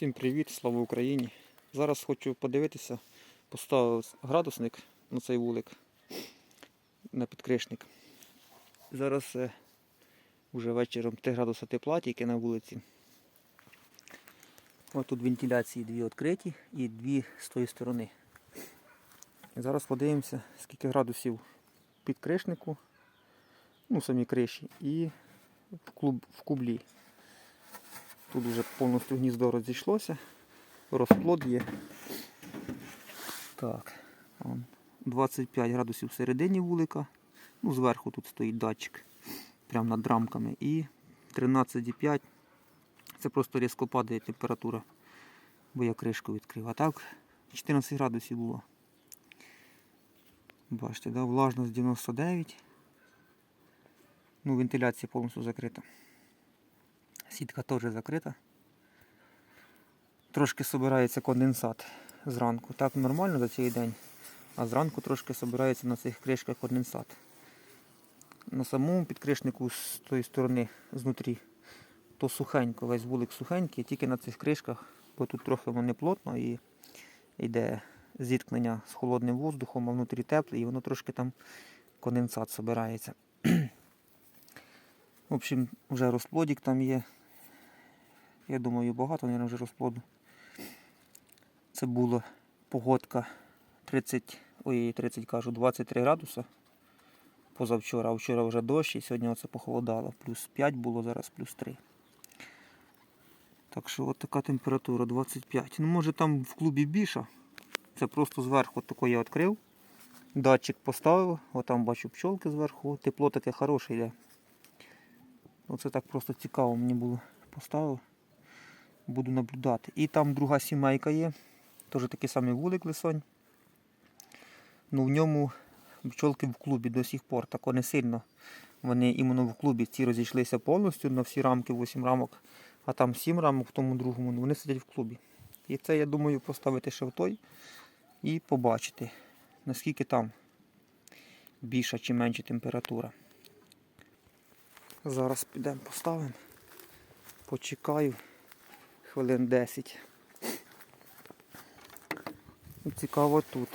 Всім привіт, слава Україні! Зараз хочу подивитися, поставив градусник на цей вулик, на підкришник. Зараз е, вже вечором 3 градуси тепла тільки на вулиці. Ось тут вентиляції дві відкриті і дві з тої сторони. Зараз подивимося, скільки градусів під кришнику, ну самі криші, і в, клуб, в кублі. Тут вже повністю гніздо розійшлося, розплод є. Так, 25 градусів всередині вулика. Ну, зверху тут стоїть датчик, прямо над рамками. І 13,5. Це просто різко падає температура, бо я кришку відкрив. А так 14 градусів було. Бачите, да? влажність 99. Ну, вентиляція повністю закрита. Сітка теж закрита. Трошки збирається конденсат зранку. Так нормально за цей день. А зранку трошки збирається на цих кришках конденсат. На самому підкришнику з тої сторони знутрі то сухенько, весь вулик сухенький, тільки на цих кришках, бо тут трохи воно не плотно і йде зіткнення з холодним воздухом, а внутрі тепле, і воно трошки там конденсат збирається. В общем, вже розплодик там є. Я думаю, багато, мабуть, вже розплоду. Це була погодка 30, ой, 30 кажу, 23 градуса позавчора, а вчора вже дощ і сьогодні оце похолодало. Плюс 5 було, зараз плюс 3. Так що от така температура 25. Ну може там в клубі більша. Це просто зверху тако я відкрив. Датчик поставив, отам бачу пчолки зверху, тепло таке хороше йде. Оце так просто цікаво мені було. Поставив. Буду наблюдати. І там друга сімейка є. Теж такий самий вулик лисонь. Ну в ньому пчолки в клубі до сих пор тако не сильно. Вони іменно в клубі ці розійшлися повністю на всі рамки, 8 рамок, а там 7 рамок в тому другому, ну, вони сидять в клубі. І це я думаю поставити ще в той і побачити, наскільки там більша чи менша температура. Зараз підемо поставимо. Почекаю хвилин 10. І цікаво тут.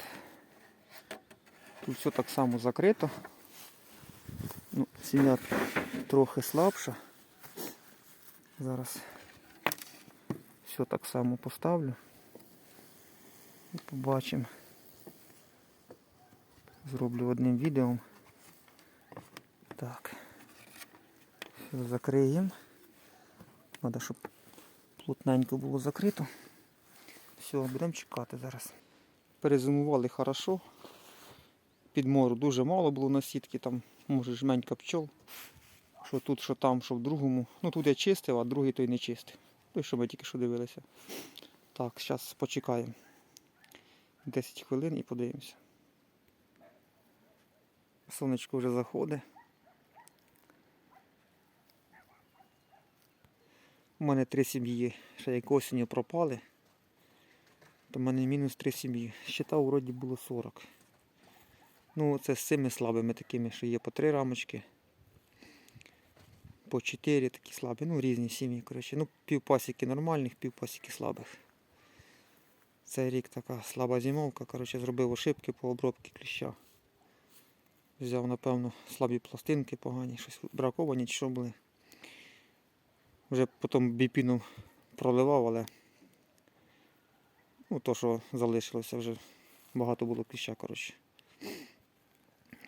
Тут все так само закрито. Ну, Сім'я трохи слабша. Зараз все так само поставлю. І побачимо. Зроблю одним відео. Так. Все закриємо. Треба, щоб плотненько було закрито. Все, будемо чекати зараз. Перезимували хорошо. Підмору дуже мало було на сітки, там може жменька пчол. Що тут, що там, що в другому. Ну тут я чистив, а другий той не чистив. Той, що ми тільки що дивилися. Так, зараз почекаємо. 10 хвилин і подивимося. Сонечко вже заходить. У мене три сім'ї, ще як осінню пропали. То в мене мінус три сім'ї. Щитав, вроді було 40. Ну, це з цими слабими такими, що є по три рамочки. По чотири такі слабі, ну різні сім'ї. коротше. Ну, півпасіки нормальних, півпасіки слабих. Цей рік така слаба зимовка, коротше, зробив ошибки по обробці кліща. Взяв, напевно, слабі пластинки погані, щось браковані чи що були. Вже потім біпіном проливав, але ну, то, що залишилося, вже багато було кліща, коротше.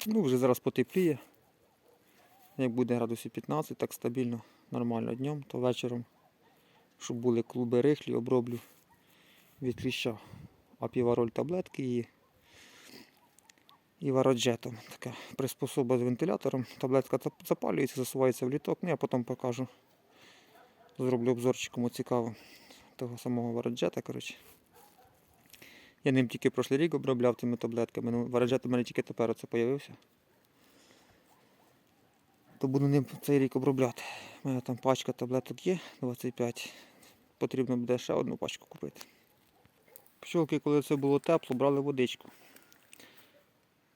Ну, вже зараз потепліє. Як буде градусів 15, так стабільно, нормально днем, то вечором, щоб були клуби рихлі, оброблю від кліща. А півароль таблетки і, і вароджетом. Така приспособа з вентилятором. Таблетка запалюється, засувається в літок, ну я потім покажу. Зроблю обзорчик, кому цікаво. Того самого вароджета, коротше. Я ним тільки прошлий рік обробляв тими таблетками. Ну, вараджет у мене тільки тепер оце з'явився. То буду ним цей рік обробляти. У мене там пачка таблеток є, 25. Потрібно буде ще одну пачку купити. Пчолки, коли це було тепло, брали водичку.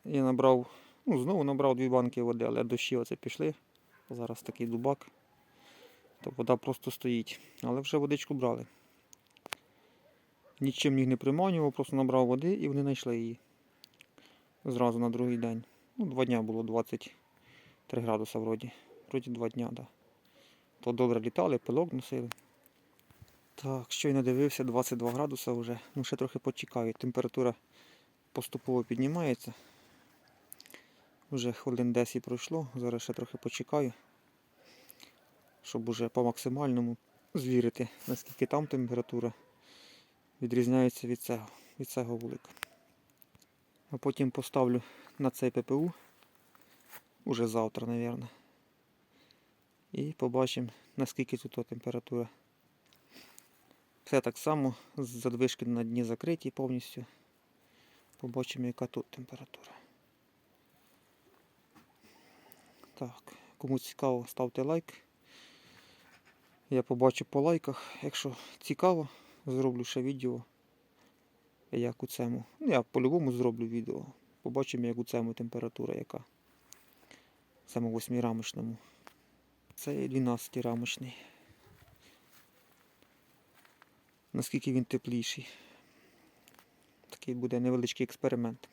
Я набрав, ну знову набрав дві банки води, але дощі оце пішли. Зараз такий дубак. То вода просто стоїть. Але вже водичку брали. Нічим їх не приманював, просто набрав води і вони знайшли її. Зразу на другий день. Ну, два дня було 23 градуса вроді. Вроді два дня, так. Да. То добре літали, пилок носили. Так, щойно дивився, 22 градуса вже. Ну, ще трохи почекаю. Температура поступово піднімається. Вже хвилин 10 пройшло, зараз ще трохи почекаю, щоб уже по максимальному звірити, наскільки там температура відрізняється від цього, від цього вулика. А потім поставлю на цей ППУ уже завтра, мабуть. І побачимо, наскільки тут температура. Все так само, задвижки на дні закриті повністю. Побачимо, яка тут температура. Так, кому цікаво, ставте лайк. Я побачу по лайках. Якщо цікаво, зроблю ще відео. Як у цьому. Ну, я по-любому зроблю відео. Побачимо, як у цьому температура яка. Цьому 8-рамочному. Це 12-рамочний. Наскільки він тепліший. Такий буде невеличкий експеримент.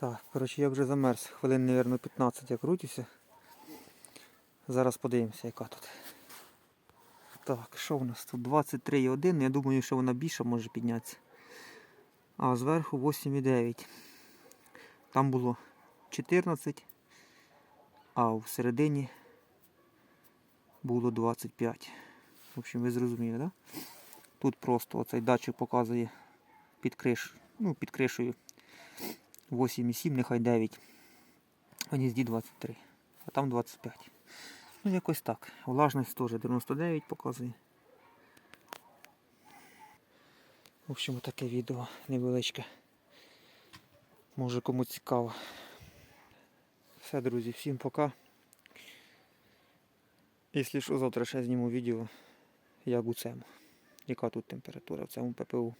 Так, коротше, я вже замерз. Хвилин, мабуть, 15 я крутюся. Зараз подивимося, яка тут. Так, що в нас тут? 23,1. Я думаю, що вона більше може піднятися. А зверху 8,9. Там було 14, а всередині було 25. В общем, ви зрозуміли? Да? Тут просто оцей датчик показує під криш, ну, під кришею 8,7, нехай 9. В гнізді 23, а там 25. Ну, якось так. Влажність теж 99 показує. В общем, таке відео невеличке. Може кому цікаво. Все, друзі, всім пока. Якщо що, завтра ще зніму відео, як у цьому. Яка тут температура в цьому ППУ.